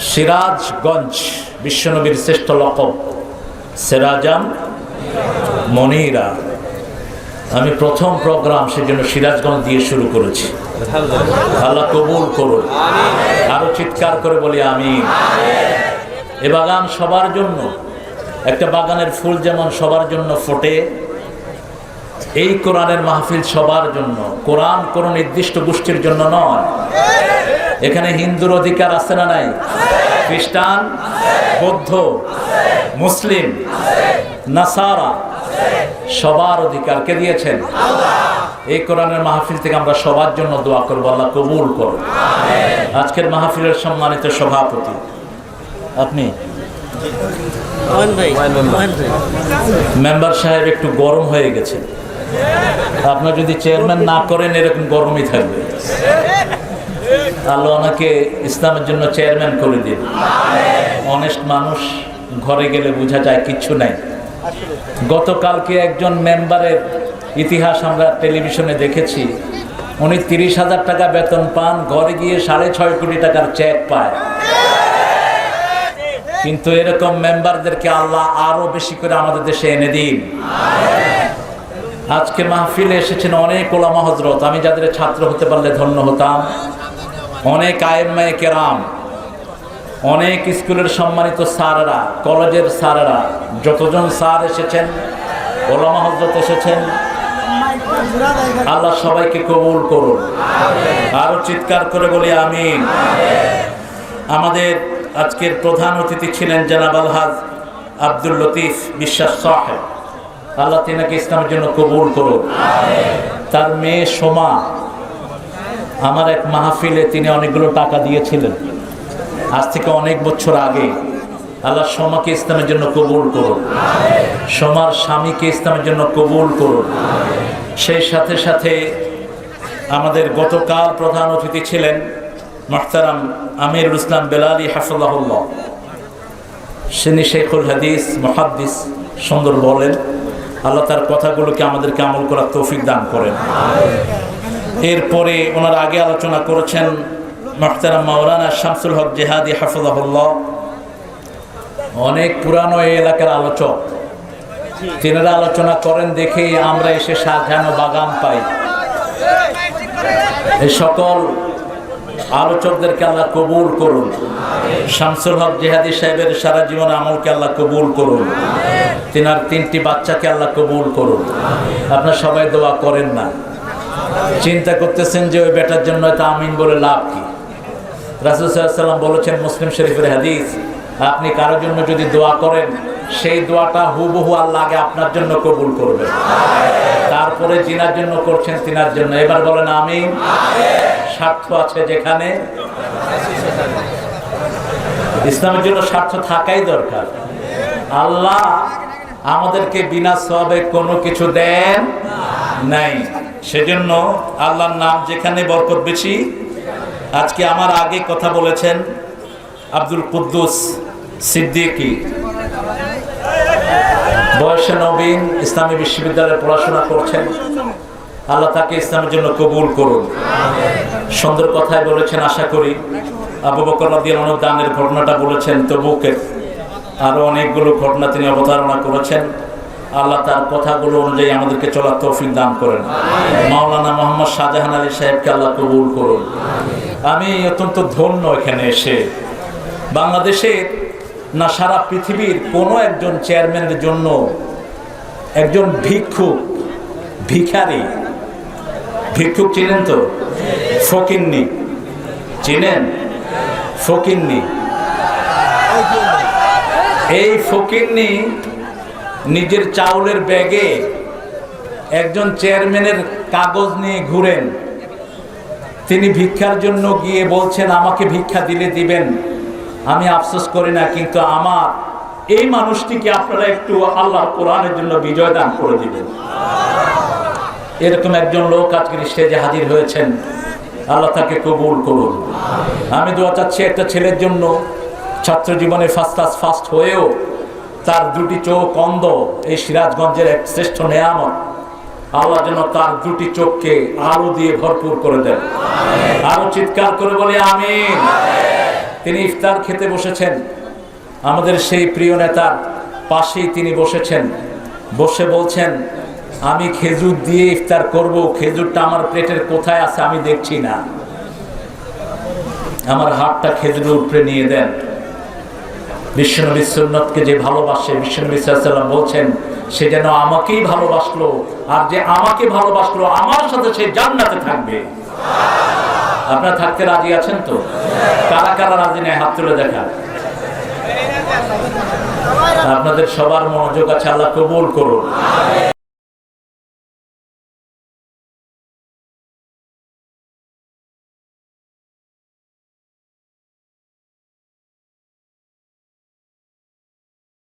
সিরাজগঞ্জ বিশ্বনবীর শ্রেষ্ঠ লকব। সেরাজাম মনিরা। আমি প্রথম প্রোগ্রাম সেজন্য সিরাজগঞ্জ দিয়ে শুরু করেছি। আল্লাহ কবুল করুন। আরও চিৎকার করে বলি আমি এ বাগান সবার জন্য একটা বাগানের ফুল যেমন সবার জন্য ফোটে এই কোরআনের মাহফিল সবার জন্য। কোরআন কোনো নির্দিষ্ট গোষ্ঠীর জন্য নয়। এখানে হিন্দুর অধিকার আছে না নাই? খ্রিস্টান বৌদ্ধ মুসলিম নাসারা সবার অধিকার। কে দিয়েছেন? এই কোরআনের মাহফিল থেকে আমরা সবার জন্য দোয়া করব। আল্লাহ কবুল করো আজকের মাহফিলের সম্মানিত সভাপতি। আপনি? মেম্বার সাহেব একটু গরম হয়ে গেছে। আপনার যদি চেয়ারম্যান না করেন এরকম গরমই থাকবে। আল্লাহ ওনাকে ইসলামের জন্য চেয়ারম্যান করে দিন। অনেস্ট মানুষ ঘরে গেলে বোঝা যায় কিচ্ছু নাই। গতকালকে একজন মেম্বারের ইতিহাস আমরা টেলিভিশনে দেখেছি। উনি তিরিশ হাজার টাকা বেতন পান, ঘরে গিয়ে সাড়ে ছয় কোটি টাকার চেক পায়। কিন্তু এরকম মেম্বারদেরকে আল্লাহ আরও বেশি করে আমাদের দেশে এনে দিন। আজকে মাহফিলে এসেছেন অনেক ওলামা হজরত আমি যাদের ছাত্র হতে পারলে ধন্য হতাম। অনেক আয়েমায় কেরাম, অনেক স্কুলের সম্মানিত স্যাররা, কলেজের স্যাররা, যতজন স্যার এসেছেন, ওলামা হজরত এসেছেন, আল্লাহ সবাইকে কবুল করুন। আরও চিৎকার করে বলি আমি আমাদের আজকের প্রধান অতিথি ছিলেন জনাব আলহাজ আব্দুল লতিফ বিশ্বাস সাহেব। আল্লাহ তিনাকে ইসলামের জন্য কবুল করুন। তার মেয়ে সোমা আমার এক মাহফিলে তিনি অনেকগুলো টাকা দিয়েছিলেন। আজ থেকে অনেক বছর আগে আল্লাহ সোমাকে ইসলামের জন্য কবুল করুন। সোমার স্বামীকে ইসলামের জন্য কবুল করুন। সেই সাথে সাথে আমাদের গতকাল প্রধান অতিথি ছিলেন মোহতারাম আমিরুল ইসলাম বেলালি হাফুল্লাহুল্লাহ সিনি শেখুল হাদিস, মহাদ্দিস, সুন্দর বলেন। আল্লাহ তার কথাগুলোকে আমাদেরকে আমল করার তৌফিক দান করেন। এরপরে ওনারা আগে আলোচনা করেছেন মোহতারাম মাওলানা শামসুল হক জেহাদি হাফুল্লাহুল্লাহ অনেক পুরানো এই এলাকার আলোচক। তিনারা আলোচনা করেন দেখে আমরা এসে সাজানো বাগান পাই। এই সকল আলোচকদেরকে আল্লাহ কবুল করুন। শামসুল হক জেহাদি সাহেবের সারা জীবন আমলকে আল্লাহ কবুল করুন। তিনার তিনটি বাচ্চাকে আল্লাহ কবুল করুন। আপনার সবাই দোয়া করেন না। চিন্তা করতেছেন যে ওই বেটার জন্য হয়তো আমিন বলে লাভ কি? রাসুল সাল্লাম বলেছেন মুসলিম শরীফের হাদিস, আপনি কারোর জন্য যদি দোয়া করেন, সেই দোয়াটা হুবহু আল্লাহ আপনার জন্য কবুল করবে। তারপরে জিনার জন্য করছেন, তিনার জন্য। এবার বলেন আমি স্বার্থ আছে যেখানে। ইসলামের জন্য স্বার্থ থাকাই দরকার। আল্লাহ আমাদেরকে বিনা সবে কোনো কিছু দেন নাই। সেজন্য আল্লাহর নাম যেখানে বরকত বেশি, আজকে আমার আগে কথা বলেছেন আব্দুল কুদ্দুস সিদ্দিকি। বয়সে নবীন ইসলামী বিশ্ববিদ্যালয়ে পড়াশোনা করছেন। আল্লাহ তাকে ইসলামের জন্য কবুল করুন। সুন্দর কথায় বলেছেন, আশা করি। আবু বকর দানের ঘটনাটা বলেছেন তবুকে। আরও অনেকগুলো ঘটনা তিনি অবতারণা করেছেন। আল্লাহ তার কথাগুলো অনুযায়ী আমাদেরকে চলার তৌফিক দান করেন। মাওলানা মোহাম্মদ শাহজাহান আলী সাহেবকে আল্লাহ কবুল করুন। আমি অত্যন্ত ধন্য এখানে এসে। বাংলাদেশে না সারা পৃথিবীর কোনো একজন চেয়ারম্যানের জন্য একজন ভিক্ষুক ভিখারি ভিক্ষুক চিনেন তো? ফকিন্নি। চিনেন? ফকিন্নি। এই ফকিন্নি নিজের চাউলের ব্যাগে একজন চেয়ারম্যানের কাগজ নিয়ে ঘুরেন। তিনি ভিক্ষার জন্য গিয়ে বলছেন, আমাকে ভিক্ষা দিলে দিবেন। আমি আফসোস করি না, কিন্তু আমার এই মানুষটিকে আপনারা একটু আল্লাহ কোরআনের জন্য বিজয় দান করে দিবেন। এরকম একজন লোক আজকের স্টেজে হাজির হয়েছেন। আল্লাহ তাকে কবুল করুন। আমি দোয়া চাচ্ছি একটা ছেলের জন্য। ছাত্র জীবনে ফার্স্ট ক্লাস ফার্স্ট হয়েও তার দুটি চোখ অন্ধ। এই সিরাজগঞ্জের এক শ্রেষ্ঠ নেয়ামত। আল্লাহ যেন তার দুটি চোখকে আলো দিয়ে ভরপুর করে দেন। আরও চিৎকার করে বলে আমি তিনি ইফতার খেতে বসেছেন। আমাদের সেই প্রিয় নেতার পাশেই তিনি বসেছেন। বসে বলছেন, আমি খেজুর দিয়ে ইফতার করব। খেজুরটা আমার প্লেটের কোথায় আছে আমি দেখছি না। আমার হাতটা খেজুরের উপরে নিয়ে দেন। বিশ্বনবী সুন্নতকে যে ভালোবাসে বিশ্বনবী সাল্লাম বলছেন, সে যেন আমাকেই ভালোবাসলো, আর যে আমাকে ভালোবাসলো, আমার সাথে সে জান্নাতে থাকবে। আপনারা থাকতে রাজি আছেন তো? কারা কারা রাজি নেয় হাত তুলে দেখা। আপনাদের সবার মনোযোগ আছে, আল্লাহ কবুল করুন।